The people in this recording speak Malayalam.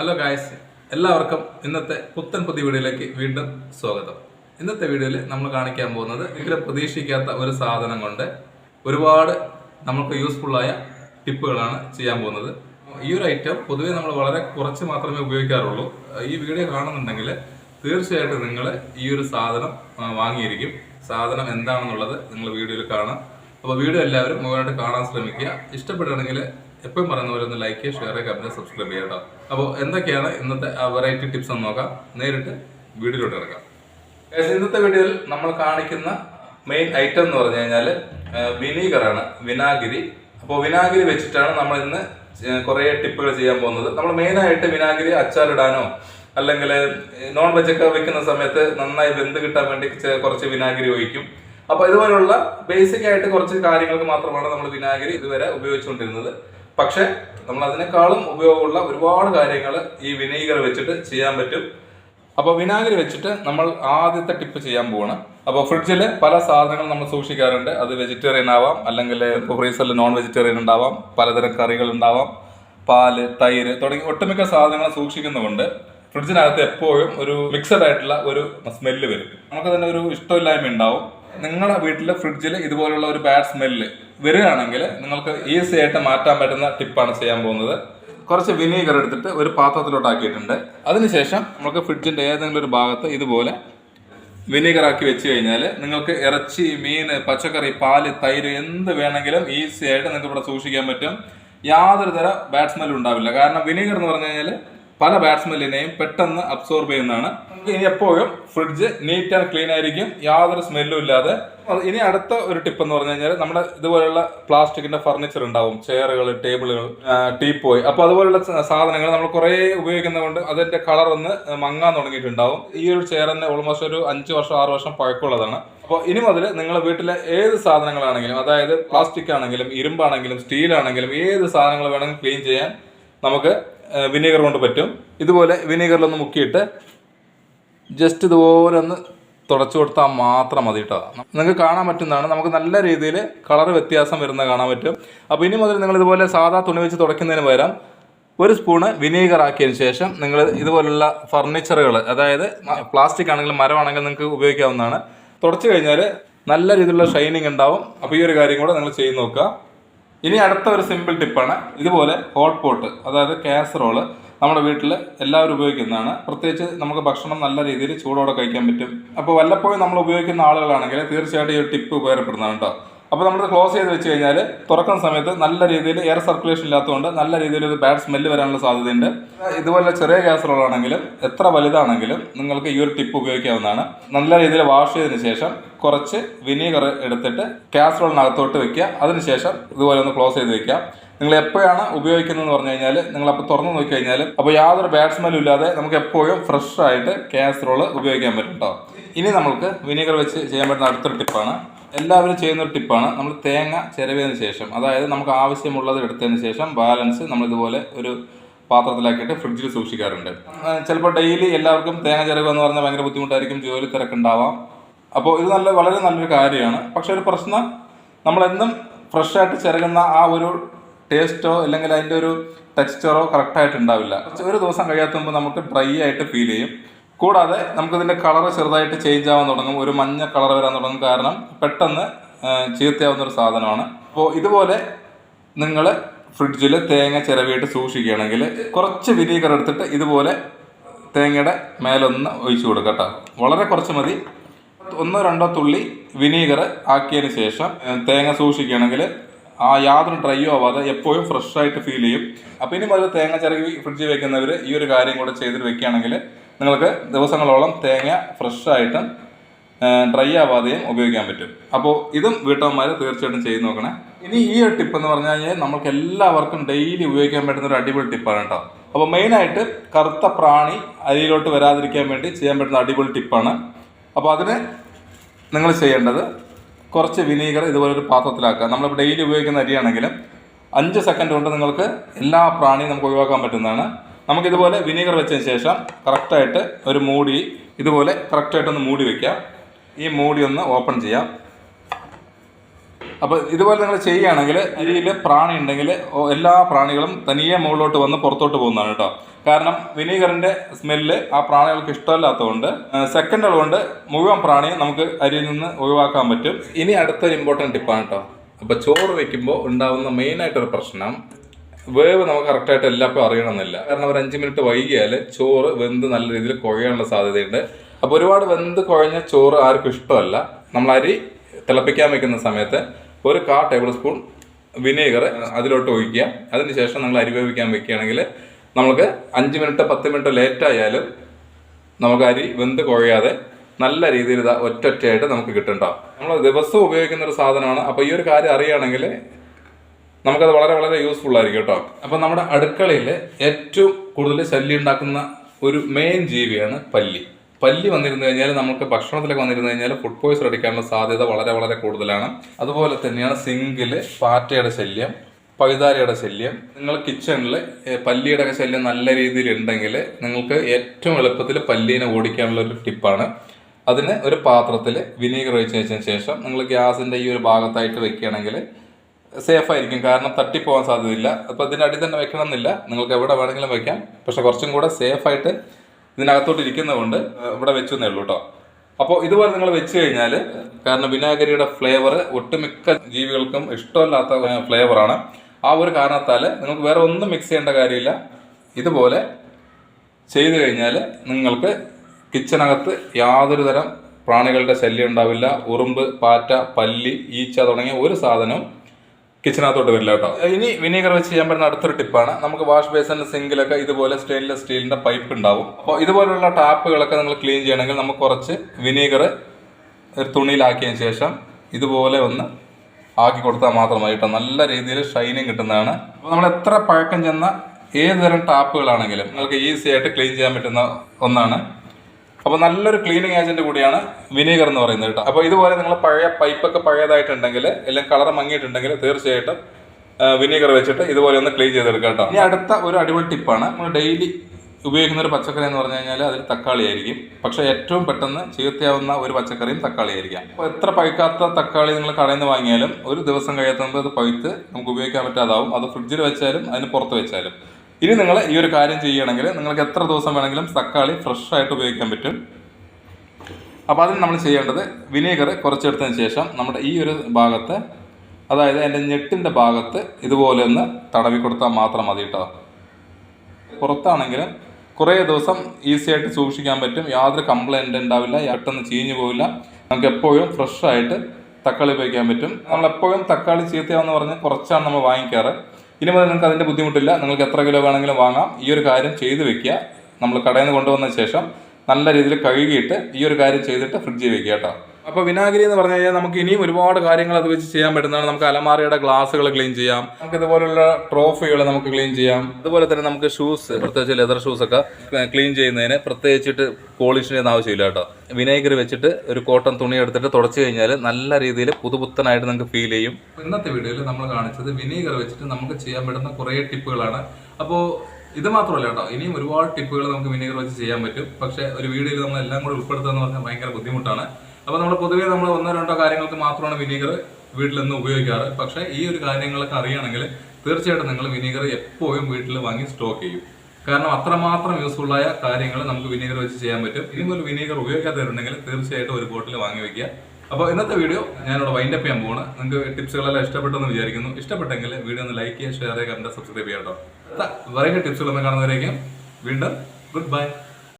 ഹലോ ഗായ്സ് എല്ലാവർക്കും ഇന്നത്തെ പുത്തൻ പുതിയ വീഡിയോയിലേക്ക് വീണ്ടും സ്വാഗതം. ഇന്നത്തെ വീഡിയോയിൽ നമ്മൾ കാണിക്കാൻ പോകുന്നത് ഒരിക്കലും പ്രതീക്ഷിക്കാത്ത ഒരു സാധനം കൊണ്ട് ഒരുപാട് നമുക്ക് യൂസ്ഫുള്ളായ ടിപ്പുകളാണ് ചെയ്യാൻ പോകുന്നത്. ഈ ഒരു ഐറ്റം പൊതുവേ നമ്മൾ വളരെ കുറച്ച് മാത്രമേ ഉപയോഗിക്കാറുള്ളൂ. ഈ വീഡിയോ കാണുന്നുണ്ടെങ്കിൽ തീർച്ചയായിട്ടും നിങ്ങൾ ഈ ഒരു സാധനം വാങ്ങിയിരിക്കും. സാധനം എന്താണെന്നുള്ളത് നിങ്ങൾ വീഡിയോയിൽ കാണാം. അപ്പോൾ വീഡിയോ എല്ലാവരും മുഴുവനായിട്ട് കാണാൻ ശ്രമിക്കുക. ഇഷ്ടപ്പെടുകയാണെങ്കിൽ എപ്പോഴും പറയുന്ന പോലെ ഒന്ന് ലൈക്ക് ചെയ്യുക ഷെയർ ചെയ്യുക പിന്നെ സബ്സ്ക്രൈബ് ചെയ്യുക കേട്ടോ. അപ്പോൾ എന്തൊക്കെയാണ് ഇന്നത്തെ വെറൈറ്റി ടിപ്സ് എന്ന് നോക്കാം. നേരിട്ട് വീഡിയോയിലോട്ട് ഇറക്കാം ഇന്നത്തെ വീഡിയോയിൽ നമ്മൾ കാണിക്കുന്ന മെയിൻ ഐറ്റം എന്ന് പറഞ്ഞു കഴിഞ്ഞാൽ വിനീഗറാണ് വിനാഗിരി. അപ്പോൾ വിനാഗിരി വെച്ചിട്ടാണ് നമ്മൾ ഇന്ന് കുറേ ടിപ്പുകൾ ചെയ്യാൻ പോകുന്നത്. നമ്മൾ മെയിനായിട്ട് വിനാഗിരി അച്ചാറിടാനോ അല്ലെങ്കിൽ നോൺ വെജ് ഒക്കെ വെക്കുന്ന സമയത്ത് നന്നായി വെന്ത് കിട്ടാൻ വേണ്ടി കുറച്ച് വിനാഗിരി ഒഴിക്കും. അപ്പോൾ ഇതുപോലുള്ള ബേസിക് ആയിട്ട് കുറച്ച് കാര്യങ്ങൾക്ക് മാത്രമാണ് നമ്മൾ വിനാഗിരി ഇതുവരെ ഉപയോഗിച്ചുകൊണ്ടിരുന്നത്. പക്ഷെ നമ്മൾ അതിനേക്കാളും ഉപയോഗമുള്ള ഒരുപാട് കാര്യങ്ങൾ ഈ വിനീഗർ വെച്ചിട്ട് ചെയ്യാൻ പറ്റും. അപ്പോൾ വിനാഗിരി വെച്ചിട്ട് നമ്മൾ ആദ്യത്തെ ടിപ്പ് ചെയ്യാൻ പോവാണ്. അപ്പോൾ ഫ്രിഡ്ജിൽ പല സാധനങ്ങൾ നമ്മൾ സൂക്ഷിക്കാറുണ്ട്. അത് വെജിറ്റേറിയൻ ആവാം അല്ലെങ്കിൽ ഇപ്പോൾ ഫ്രീസറിൽ നോൺ വെജിറ്റേറിയൻ ഉണ്ടാവാം പലതരം കറികൾ ഉണ്ടാവാം പാൽ തൈര് തുടങ്ങി ഒട്ടുമിക്ക സാധനങ്ങൾ സൂക്ഷിക്കുന്നതുകൊണ്ട് ഫ്രിഡ്ജിനകത്ത് എപ്പോഴും ഒരു മിക്സഡ് ആയിട്ടുള്ള ഒരു സ്മെല്ല് വരും. നമുക്ക് തന്നെ ഒരു ഇഷ്ടമില്ലായ്മ ഉണ്ടാവും. നിങ്ങളുടെ വീട്ടിലെ ഫ്രിഡ്ജിൽ ഇതുപോലുള്ള ഒരു ബാഡ് സ്മെല്ല് വരികയാണെങ്കിൽ നിങ്ങൾക്ക് ഈസി ആയിട്ട് മാറ്റാൻ പറ്റുന്ന ടിപ്പാണ് ചെയ്യാൻ പോകുന്നത്. കുറച്ച് വിനീഗർ എടുത്തിട്ട് ഒരു പാത്രത്തിലോട്ടാക്കിയിട്ടുണ്ട് അതിനുശേഷം നമുക്ക് ഫ്രിഡ്ജിന്റെ ഏതെങ്കിലും ഒരു ഭാഗത്ത് ഇതുപോലെ വിനീഗർ ആക്കി വെച്ച് കഴിഞ്ഞാൽ നിങ്ങൾക്ക് ഇറച്ചി മീൻ പച്ചക്കറി പാൽ തൈര് എന്ത് വേണമെങ്കിലും ഈസി ആയിട്ട് നിങ്ങൾക്ക് ഇവിടെ സൂക്ഷിക്കാൻ പറ്റും. യാതൊരു തര ബാഡ് സ്മെല്ലും ഉണ്ടാവില്ല. കാരണം വിനീഗർ എന്ന് പറഞ്ഞു കഴിഞ്ഞാൽ പല ബാറ്റ്സ്മെല്ലിനെയും പെട്ടെന്ന് അബ്സോർബ് ചെയ്യുന്നതാണ്. ഇനി എപ്പോഴും ഫ്രിഡ്ജ് നീറ്റ് ആൻഡ് ക്ലീൻ ആയിരിക്കും. യാതൊരു സ്മെല്ലും ഇല്ലാതെ. ഇനി അടുത്ത ഒരു ടിപ്പ് എന്ന് പറഞ്ഞു കഴിഞ്ഞാൽ നമ്മുടെ ഇതുപോലുള്ള പ്ലാസ്റ്റിക്കിന്റെ ഫർണിച്ചർ ഉണ്ടാവും. ചെയറുകൾ ടേബിളുകൾ ടീപ്പോയ് അപ്പോൾ അതുപോലുള്ള സാധനങ്ങൾ നമ്മൾ കുറേ ഉപയോഗിക്കുന്നതുകൊണ്ട് അതിന്റെ കളർ ഒന്ന് മങ്ങാൻ തുടങ്ങിയിട്ടുണ്ടാവും. ഈ ഒരു ചെയർ തന്നെ ഓൾമോസ്റ്റ് ഒരു അഞ്ച് വർഷം ആറ് വർഷം പഴക്കമുള്ളതാണ്. അപ്പോൾ ഇനി മുതൽ നിങ്ങൾ വീട്ടിലെ ഏത് സാധനങ്ങളാണെങ്കിലും അതായത് പ്ലാസ്റ്റിക് ആണെങ്കിലും ഇരുമ്പാണെങ്കിലും സ്റ്റീൽ ആണെങ്കിലും ഏത് സാധനങ്ങൾ വേണമെങ്കിലും ക്ലീൻ ചെയ്യാൻ നമുക്ക് വിനീഗർ കൊണ്ട് പറ്റും. ഇതുപോലെ വിനീഗറിലൊന്ന് മുക്കിയിട്ട് ജസ്റ്റ് ഇതുപോലെ ഒന്ന് തുടച്ചു കൊടുത്താൽ മാത്രം മതി കേട്ടോ നിങ്ങൾക്ക് കാണാൻ പറ്റുന്നതാണ്. നമുക്ക് നല്ല രീതിയിൽ കളർ വ്യത്യാസം വരുന്നത് കാണാൻ പറ്റും. അപ്പോൾ ഇനി മുതൽ നിങ്ങൾ ഇതുപോലെ സാധാ തുണി വെച്ച് തുടയ്ക്കുന്നതിന് പകരം ഒരു സ്പൂണ് വിനീഗർ ആക്കിയതിന് ശേഷം നിങ്ങൾ ഇതുപോലുള്ള ഫർണിച്ചറുകൾ അതായത് പ്ലാസ്റ്റിക് ആണെങ്കിലും മരമാണെങ്കിലും നിങ്ങൾക്ക് ഉപയോഗിക്കാവുന്നതാണ്. തുടച്ചു കഴിഞ്ഞാൽ നല്ല രീതിയിലുള്ള ഷൈനിങ് ഉണ്ടാവും. അപ്പോൾ ഈ ഒരു കാര്യം കൂടെ നിങ്ങൾ ചെയ്ത് നോക്കുക. ഇനി അടുത്ത ഒരു സിമ്പിൾ ടിപ്പാണ് ഇതുപോലെ ഹോട്ട് പോട്ട് അതായത് കാസറോൾ നമ്മുടെ വീട്ടിൽ എല്ലാവരും ഉപയോഗിക്കുന്നതാണ്. പ്രത്യേകിച്ച് നമുക്ക് ഭക്ഷണം നല്ല രീതിയിൽ ചൂടോടെ കഴിക്കാൻ പറ്റും. അപ്പോൾ വല്ലപ്പോഴും നമ്മൾ ഉപയോഗിക്കുന്ന ആളുകളാണെങ്കിൽ തീർച്ചയായിട്ടും ഈ ഒരു ടിപ്പ് ഉപകാരപ്പെടുന്നതാണ് കേട്ടോ അപ്പോൾ നമ്മൾ ക്ലോസ് ചെയ്ത് വെച്ച് കഴിഞ്ഞാൽ തുറക്കുന്ന സമയത്ത് നല്ല രീതിയിൽ എയർ സർക്കുലേഷൻ ഇല്ലാത്തതുകൊണ്ട് നല്ല രീതിയിൽ ഒരു ബാഡ് സ്മെല്ല് വരാനുള്ള സാധ്യതയുണ്ട്. ഇതുപോലെ ചെറിയ കാസറോളാണെങ്കിലും എത്ര വലുതാണെങ്കിലും നിങ്ങൾക്ക് ഈ ഒരു ടിപ്പ് ഉപയോഗിക്കാവുന്നതാണ്. നല്ല രീതിയിൽ വാഷ് ചെയ്തതിന് ശേഷം കുറച്ച് വിനീഗർ എടുത്തിട്ട് കാസറോളിനകത്തോട്ട് വെക്കുക. അതിനുശേഷം ഇതുപോലെ ഒന്ന് ക്ലോസ് ചെയ്ത് വെക്കുക. നിങ്ങൾ എപ്പോഴാണ് ഉപയോഗിക്കുന്നതെന്ന് പറഞ്ഞു കഴിഞ്ഞാൽ നിങ്ങൾ അപ്പോൾ തുറന്നു നോക്കി കഴിഞ്ഞാൽ അപ്പോൾ യാതൊരു ബാഡ് സ്മെല്ലും ഇല്ലാതെ നമുക്ക് എപ്പോഴും ഫ്രഷ് ആയിട്ട് കാസറോൾ ഉപയോഗിക്കാൻ പറ്റും കേട്ടോ ഇനി നമുക്ക് വിനീഗർ വെച്ച് ചെയ്യാൻ പറ്റുന്ന അടുത്തൊരു ടിപ്പാണ് എല്ലാവരും ചെയ്യുന്ന ഒരു ടിപ്പാണ്. നമ്മൾ തേങ്ങ ചിരവിയതിന് ശേഷം അതായത് നമുക്ക് ആവശ്യമുള്ളത് എടുത്തതിന് ശേഷം ബാലൻസ് നമ്മൾ ഇതുപോലെ ഒരു പാത്രത്തിലാക്കിയിട്ട് ഫ്രിഡ്ജിൽ സൂക്ഷിക്കാറുണ്ട്. ചിലപ്പോൾ ഡെയിലി എല്ലാവർക്കും തേങ്ങ ചിരവ് എന്ന് പറഞ്ഞാൽ ഭയങ്കര ബുദ്ധിമുട്ടായിരിക്കും ജോലി തിരക്കുണ്ടാവാം. അപ്പോൾ ഇത് നല്ല വളരെ നല്ലൊരു കാര്യമാണ്. പക്ഷേ ഒരു പ്രശ്നം നമ്മളെന്നും ഫ്രഷായിട്ട് ചിരകുന്ന ആ ഒരു ടേസ്റ്റോ അല്ലെങ്കിൽ അതിന്റെ ഒരു ടെക്സ്ചറോ കറക്റ്റായിട്ട് ഉണ്ടാവില്ല. ഒരു ദിവസം കഴിയാത്തുമ്പോൾ നമുക്ക് ഡ്രൈ ആയിട്ട് ഫീൽ ചെയ്യും. കൂടാതെ നമുക്കിതിന്റെ കളർ ചെറുതായിട്ട് ചേഞ്ച് ആവാൻ തുടങ്ങും. ഒരു മഞ്ഞ കളർ വരാൻ തുടങ്ങും. കാരണം പെട്ടെന്ന് ചീത്തയാവുന്ന ഒരു സാധനമാണ്. അപ്പോൾ ഇതുപോലെ നിങ്ങൾ ഫ്രിഡ്ജിൽ തേങ്ങ ചിരവിയിട്ട് സൂക്ഷിക്കുകയാണെങ്കിൽ കുറച്ച് വിനീഗർ എടുത്തിട്ട് ഇതുപോലെ തേങ്ങയുടെ മേലൊന്ന് ഒഴിച്ചു കൊടുക്കുക കേട്ടോ. വളരെ കുറച്ച് മതി. ഒന്നോ രണ്ടോ തുള്ളി വിനീഗർ ആക്കിയതിന് ശേഷം തേങ്ങ സൂക്ഷിക്കുകയാണെങ്കിൽ ആ യാതൊരു ഡ്രൈയോ ആവാതെ എപ്പോഴും ഫ്രഷ് ആയിട്ട് ഫീൽ ചെയ്യും. അപ്പോൾ ഇനി മുതൽ തേങ്ങ ചിരകി ഫ്രിഡ്ജിൽ വെക്കുന്നവർ ഈ ഒരു കാര്യം കൂടെ ചെയ്തിട്ട് വെക്കുകയാണെങ്കിൽ നിങ്ങൾക്ക് ദിവസങ്ങളോളം തേങ്ങ ഫ്രഷ് ആയിട്ടും ഡ്രൈ ആവാതെയും ഉപയോഗിക്കാൻ പറ്റും. അപ്പോൾ ഇതും വീട്ടമ്മമാർ തീർച്ചയായിട്ടും ചെയ്ത് നോക്കണേ. ഇനി ഈ ഒരു ടിപ്പ് എന്ന് പറഞ്ഞു കഴിഞ്ഞാൽ നമുക്ക് എല്ലാവർക്കും ഡെയിലി ഉപയോഗിക്കാൻ പറ്റുന്ന ഒരു അടിപൊളി ടിപ്പാണ് കേട്ടോ. അപ്പോൾ മെയിനായിട്ട് കറുത്ത പ്രാണി അരിയിലോട്ട് വരാതിരിക്കാൻ വേണ്ടി ചെയ്യാൻ പറ്റുന്ന അടിപൊളി ടിപ്പാണ് അപ്പോൾ അതിന് നിങ്ങൾ ചെയ്യേണ്ടത് കുറച്ച് വിനീഗർ ഇതുപോലെ ഒരു പാത്രത്തിലാക്കുക. നമ്മൾ ഡെയിലി ഉപയോഗിക്കുന്ന അരിയാണെങ്കിലും അഞ്ച് സെക്കൻഡ് കൊണ്ട് നിങ്ങൾക്ക് എല്ലാ പ്രാണിയും നമുക്ക് ഒഴിവാക്കാൻ പറ്റുന്നതാണ്. നമുക്കിതുപോലെ വിനീഗർ വെച്ചതിന് ശേഷം കറക്റ്റായിട്ട് ഒരു മൂടി ഇതുപോലെ കറക്റ്റായിട്ട് ഒന്ന് മൂടി വയ്ക്കാം ഈ മൂടി ഒന്ന് ഓപ്പൺ ചെയ്യാം. അപ്പോൾ ഇതുപോലെ നിങ്ങൾ ചെയ്യുകയാണെങ്കിൽ അരിയിൽ പ്രാണി ഉണ്ടെങ്കിൽ എല്ലാ പ്രാണികളും തനിയെ മുകളിലോട്ട് വന്ന് പുറത്തോട്ട് പോകുന്നതാണ് കേട്ടോ. കാരണം വിനീഗറിന്റെ സ്മെല്ല് ആ പ്രാണികൾക്ക് ഇഷ്ടമല്ലാത്തതുകൊണ്ട് സെക്കൻഡ് കൊണ്ട് മുഴുവൻ പ്രാണിയെ നമുക്ക് അരിയിൽ നിന്ന് ഒഴിവാക്കാൻ പറ്റും. ഇനി അടുത്തൊരു ഇമ്പോർട്ടന്റ് ടിപ്പാണ് കേട്ടോ. അപ്പോൾ ചോറ് വയ്ക്കുമ്പോൾ ഉണ്ടാകുന്ന മെയിനായിട്ടൊരു പ്രശ്നം വേവ് നമുക്ക് കറക്റ്റായിട്ട് എല്ലാവർക്കും അറിയണമെന്നില്ല. കാരണം ഒരു അഞ്ച് മിനിറ്റ് വൈകിയാൽ ചോറ് വെന്ത് നല്ല രീതിയിൽ കുഴയാനുള്ള സാധ്യതയുണ്ട്. അപ്പോൾ ഒരുപാട് വെന്ത് കുഴഞ്ഞ ചോറ് ആർക്കും ഇഷ്ടമല്ല. നമ്മൾ അരി തിളപ്പിക്കാൻ വെക്കുന്ന സമയത്ത് ഒരു കാ ടേബിൾ സ്പൂൺ വിനേഗർ അതിലോട്ട് ഒഴിക്കുക. അതിനുശേഷം നമ്മൾ അരി വേവിക്കാൻ വെക്കുകയാണെങ്കിൽ നമുക്ക് അഞ്ച് മിനിറ്റ് പത്ത് മിനിറ്റ് ലേറ്റ് ആയാലും നമുക്ക് അരി വെന്ത് കുഴയാതെ നല്ല രീതിയിൽ ഇതാ ഒറ്റൊറ്റയായിട്ട് നമുക്ക് കിട്ടുന്നുണ്ടാവും. നമ്മൾ ദിവസവും ഉപയോഗിക്കുന്ന ഒരു സാധനമാണ്. അപ്പോൾ ഈ ഒരു കാര്യം അറിയുകയാണെങ്കിൽ നമുക്കത് വളരെ വളരെ യൂസ്ഫുൾ ആയിരിക്കും കേട്ടോ. അപ്പോൾ നമ്മുടെ അടുക്കളയിൽ ഏറ്റവും കൂടുതൽ ശല്യം ഉണ്ടാക്കുന്ന ഒരു മെയിൻ ജീവിയാണ് പല്ലി. പല്ലി വന്നിരുന്നു കഴിഞ്ഞാൽ നമുക്ക് ഭക്ഷണത്തിലൊക്കെ വന്നിരുന്നു കഴിഞ്ഞാൽ ഫുഡ് പോയ്സൺ അടിക്കാനുള്ള സാധ്യത വളരെ വളരെ കൂടുതലാണ്. അതുപോലെ തന്നെയാണ് സിങ്കിൽ പാറ്റയുടെ ശല്യം പഴുതാരയുടെ ശല്യം. നിങ്ങൾ കിച്ചണിൽ പല്ലിയുടെ ഒക്കെ ശല്യം നല്ല രീതിയിൽ ഉണ്ടെങ്കിൽ നിങ്ങൾക്ക് ഏറ്റവും എളുപ്പത്തിൽ പല്ലീനെ ഓടിക്കാനുള്ള ഒരു ടിപ്പാണ്. അതിന് ഒരു പാത്രത്തിൽ വിനീഗർ ഒഴിച്ച് വെച്ചതിന് ശേഷം നിങ്ങൾ ഗ്യാസിന്റെ ഈ ഒരു ഭാഗത്തായിട്ട് വെക്കുകയാണെങ്കിൽ സേഫ് ആയിരിക്കും. കാരണം തട്ടിപ്പോകാൻ സാധ്യതയില്ല. അപ്പോൾ ഇതിന്റെ അടി തന്നെ വെക്കണം എന്നില്ല നിങ്ങൾക്ക് എവിടെ വേണമെങ്കിലും വെക്കാം. പക്ഷെ കുറച്ചും കൂടെ സേഫ് ആയിട്ട് ഇതിനകത്തോട്ട് ഇരിക്കുന്നതുകൊണ്ട് ഇവിടെ വെച്ചു എന്നേ ഉള്ളൂ കേട്ടോ അപ്പോൾ ഇതുപോലെ നിങ്ങൾ വെച്ച് കഴിഞ്ഞാൽ കാരണം വിനാഗിരിയുടെ ഫ്ലേവർ ഒട്ടുമിക്ക ജീവികൾക്കും ഇഷ്ടമല്ലാത്ത ഫ്ലേവറാണ് ആ ഒരു കാരണത്താൽ നിങ്ങൾക്ക് വേറെ ഒന്നും മിക്സ് ചെയ്യേണ്ട കാര്യമില്ല. ഇതുപോലെ ചെയ്തു കഴിഞ്ഞാൽ നിങ്ങൾക്ക് കിച്ചനകത്ത് യാതൊരു തരം പ്രാണികളുടെ ശല്യം ഉണ്ടാവില്ല. ഉറുമ്പ് പാറ്റ പല്ലി ഈച്ച തുടങ്ങിയ ഒരു സാധനവും കിച്ചനകത്തോട്ട് വരില്ല കേട്ടോ. ഇനി വിനീഗർ വെച്ച് ചെയ്യാൻ പറ്റുന്ന അടുത്തൊരു ടിപ്പാണ്. നമുക്ക് വാഷ് ബേസിന്റെ സിങ്കിലൊക്കെ ഇതുപോലെ സ്റ്റെയിൻലെസ് സ്റ്റീലിന്റെ പൈപ്പ് ഉണ്ടാവും അപ്പോൾ ഇതുപോലുള്ള ടാപ്പുകളൊക്കെ നിങ്ങൾ ക്ലീൻ ചെയ്യണമെങ്കിൽ നമുക്ക് കുറച്ച് വിനീഗർ ഒരു തുണിയിലാക്കിയതിന് ശേഷം ഇതുപോലെ ഒന്ന് ആക്കി കൊടുത്താൽ മാത്രം കേട്ടോ. നല്ല രീതിയിൽ ഷൈനിങ് കിട്ടുന്നതാണ്. അപ്പോൾ നമ്മൾ എത്ര പഴക്കം ചെന്ന ഏതുതരം ടാപ്പുകളാണെങ്കിലും നിങ്ങൾക്ക് ഈസി ആയിട്ട് ക്ലീൻ ചെയ്യാൻ പറ്റുന്ന ഒന്നാണ്. അപ്പോൾ നല്ലൊരു ക്ലീനിങ് ഏജന്റ് കൂടിയാണ് വിനീഗർ എന്ന് പറയുന്നത് കേട്ടോ. അപ്പോൾ ഇതുപോലെ നിങ്ങൾ പഴയ പൈപ്പൊക്കെ പഴയതായിട്ടുണ്ടെങ്കിൽ അല്ലെങ്കിൽ കളർ മങ്ങിയിട്ടുണ്ടെങ്കിൽ തീർച്ചയായിട്ടും വിനീഗർ വെച്ചിട്ട് ഇതുപോലെ ഒന്ന് ക്ലീൻ ചെയ്തെടുക്കാം കേട്ടോ. ഇനി അടുത്ത ഒരു അടിപൊളി ടിപ്പാണ് നമ്മൾ ഡെയിലി ഉപയോഗിക്കുന്ന ഒരു പച്ചക്കറി എന്ന് പറഞ്ഞു കഴിഞ്ഞാൽ അതിൽ തക്കാളി ആയിരിക്കും. പക്ഷെ ഏറ്റവും പെട്ടെന്ന് ചീർത്തിയാവുന്ന ഒരു പച്ചക്കറിയും തക്കാളി ആയിരിക്കാം. അപ്പോൾ എത്ര പഴുക്കാത്ത തക്കാളി നിങ്ങൾ കടയിൽ നിന്ന് വാങ്ങിയാലും ഒരു ദിവസം കഴിയാത്തുമ്പോൾ അത് പഴുത്ത് നമുക്ക് ഉപയോഗിക്കാൻ പറ്റാതാവും. അത് ഫ്രിഡ്ജിൽ വെച്ചാലും അതിന് പുറത്ത് വെച്ചാലും. ഇനി നിങ്ങൾ ഈ ഒരു കാര്യം ചെയ്യുകയാണെങ്കിൽ നിങ്ങൾക്ക് എത്ര ദിവസം വേണമെങ്കിലും തക്കാളി ഫ്രഷ് ആയിട്ട് ഉപയോഗിക്കാൻ പറ്റും. അപ്പോൾ അതിന് നമ്മൾ ചെയ്യേണ്ടത് വിനീഗർ കുറച്ചെടുത്തതിന് ശേഷം നമ്മുടെ ഈ ഒരു ഭാഗത്ത് അതായത് എന്റെ ഞെട്ടിന്റെ ഭാഗത്ത് ഇതുപോലെ ഒന്ന് തടവി കൊടുത്താൽ മാത്രം മതി കേട്ടോ പുറത്താണെങ്കിലും കുറേ ദിവസം ഈസി ആയിട്ട് സൂക്ഷിക്കാൻ പറ്റും. യാതൊരു കംപ്ലൈന്റ് ഉണ്ടാവില്ല പെട്ടെന്ന് ചീഞ്ഞു പോവില്ല. നമുക്ക് എപ്പോഴും ഫ്രഷ് ആയിട്ട് തക്കാളി ഉപയോഗിക്കാൻ പറ്റും. നമ്മൾ എപ്പോഴും തക്കാളി ചീത്തയാവെന്ന് പറഞ്ഞ് കുറച്ചാണ് നമ്മൾ വാങ്ങിക്കാറ്. ഇനി മുതൽ നിങ്ങൾക്ക് അതിന്റെ ബുദ്ധിമുട്ടില്ല. നിങ്ങൾക്ക് എത്ര കിലോ വേണമെങ്കിലും വാങ്ങാം. ഈ ഒരു കാര്യം ചെയ്ത് വെക്കുക. നമ്മൾ കടയിൽ നിന്ന് കൊണ്ടുവന്ന ശേഷം നല്ല രീതിയിൽ കഴുകിയിട്ട് ഈ ഒരു കാര്യം ചെയ്തിട്ട് ഫ്രിഡ്ജിൽ വെക്കുക കേട്ടോ. അപ്പോൾ വിനാഗിരി എന്ന് പറഞ്ഞു കഴിഞ്ഞാൽ നമുക്ക് ഇനിയും ഒരുപാട് കാര്യങ്ങൾ അത് വെച്ച് ചെയ്യാൻ പറ്റുന്നതാണ്. നമുക്ക് അലമാരയുടെ ഗ്ലാസ്സുകൾ ക്ലീൻ ചെയ്യാം. നമുക്ക് ഇതുപോലുള്ള ട്രോഫികൾ നമുക്ക് ക്ലീൻ ചെയ്യാം. അതുപോലെ തന്നെ നമുക്ക് ഷൂസ് പ്രത്യേകിച്ച് ലെതർ ഷൂസ് ഒക്കെ ക്ലീൻ ചെയ്യുന്നതിന് പ്രത്യേകിച്ചിട്ട് പോളിഷ് ചെയ്യുന്ന ആവശ്യമില്ല കേട്ടോ. വിനാഗിരി വെച്ചിട്ട് ഒരു കോട്ടൺ തുണി എടുത്തിട്ട് തുടച്ചു കഴിഞ്ഞാൽ നല്ല രീതിയിൽ പുതുപുത്തനായിട്ട് നമുക്ക് ഫീൽ ചെയ്യും. ഇന്നത്തെ വീഡിയോയിൽ നമ്മൾ കാണിച്ചത് വിനേഗർ വെച്ചിട്ട് നമുക്ക് ചെയ്യാൻ പറ്റുന്ന കുറേ ടിപ്പുകളാണ്. അപ്പോൾ ഇത് മാത്രമല്ല കേട്ടോ ഇനിയും ഒരുപാട് ടിപ്പുകൾ നമുക്ക് വിനേഗർ വെച്ച് ചെയ്യാൻ പറ്റും. പക്ഷേ ഒരു വീഡിയോയിൽ നമ്മൾ എല്ലാം കൂടെ ഉൾപ്പെടുത്തുക എന്ന് പറഞ്ഞാൽ ഭയങ്കര ബുദ്ധിമുട്ടാണ്. അപ്പോൾ നമ്മൾ പൊതുവേ നമ്മൾ ഒന്നോ രണ്ടോ കാര്യങ്ങൾക്ക് മാത്രമാണ് വിനീഗർ വീട്ടിൽ നിന്ന് ഉപയോഗിക്കാറ്. പക്ഷേ ഈ ഒരു കാര്യങ്ങളൊക്കെ അറിയുകയാണെങ്കിൽ തീർച്ചയായിട്ടും നിങ്ങൾ വിനീഗർ എപ്പോഴും വീട്ടിൽ വാങ്ങി സ്റ്റോക്ക് ചെയ്യും. കാരണം അത്രമാത്രം യൂസ്ഫുൾ ആയ കാര്യങ്ങൾ നമുക്ക് വിനീഗർ വെച്ച് ചെയ്യാൻ പറ്റും. ഇനി ഒരു വിനീഗർ ഉപയോഗിക്കാത്തവരുണ്ടെങ്കിൽ തീർച്ചയായിട്ടും ഒരു ബോട്ടിൽ വാങ്ങി വെക്കുക. അപ്പോൾ ഇന്നത്തെ വീഡിയോ ഞാനിവിടെ വൈൻഡപ്പ് ചെയ്യാൻ പോവാണ്. നിങ്ങൾക്ക് ടിപ്സുകളെല്ലാം ഇഷ്ടപ്പെട്ടെന്ന് വിചാരിക്കുന്നു. ഇഷ്ടപ്പെട്ടെങ്കിൽ വീഡിയോ ഒന്ന് ലൈക്ക് ചെയ്യുക ഷെയർ ചെയ്യുക കണ്ട് സബ്സ്ക്രൈബ് ചെയ്യാം കേട്ടോ. വെറൈറ്റി ടിപ്സുകളൊന്നും കാണുന്നവരേക്കും. വീണ്ടും ഗുഡ് ബൈ